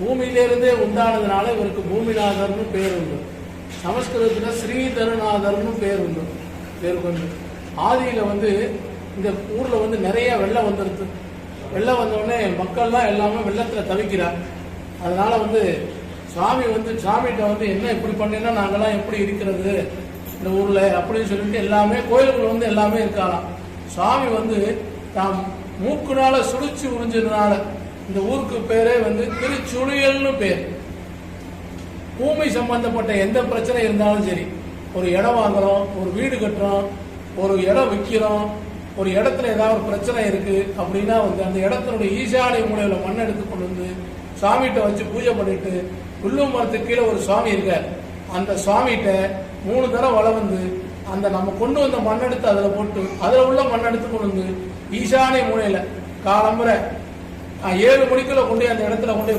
பூமியிலிருந்தே உண்டானதுனால இவருக்கு பூமிநாதர்னு பேர் உண்டு. சமஸ்கிருதத்தில் ஸ்ரீதரநாதர்னு பேர் உண்டு. பேர் கொண்டு ஆதியில் வந்து இந்த ஊரில் வந்து நிறைய வெள்ளம் வந்துருது. வெள்ளம் வந்தோடனே மக்கள்லாம் எல்லாமே வெள்ளத்தில் தவிக்கிறார். அதனால வந்து சுவாமி வந்து சாமிகிட்ட வந்து என்ன இப்படி பண்ணினா நாங்கள்லாம் எப்படி இருக்கிறது? இந்த ஊரில் அப்படின்னு சொல்லிட்டு எல்லாமே கோயிலுக்குள்ள வந்து எல்லாமே இருக்காளாம். சுவாமி வந்து தாம் மூக்குனால சுழிச்சு உறிஞ்சதுனால இந்த ஊருக்கு பேரே வந்து திருச்சுழியல்னு பேர். பூமி சம்பந்தப்பட்ட எந்த பிரச்சனை இருந்தாலும் சரி ஒரு இடம் வாங்குறோம் ஒரு வீடு கட்டுறோம் ஒரு இடம் விற்கிறோம் ஒரு இடத்துல ஏதாவது ஒரு பிரச்சனை இருக்கு அப்படின்னா வந்து அந்த இடத்தினுடைய ஈசாலை மூலையில மண் எடுத்து கொண்டு வந்து சாமிகிட்ட வச்சு பூஜை பண்ணிட்டு புல்லு மரத்துக்கு கீழே ஒரு சுவாமி இருக்கார். அந்த சுவாமிகிட்ட மூணு தடவை வளர்ந்து வந்து அந்த நம்ம கொண்டு வந்த மண் எடுத்து அதில் போட்டு அதில் உள்ள மண் எடுத்து கொண்டு வந்து ஈசானை மூலையில காலம்புரை ஏழு மணிக்குள்ள கொண்டு அந்த இடத்துல கொண்டு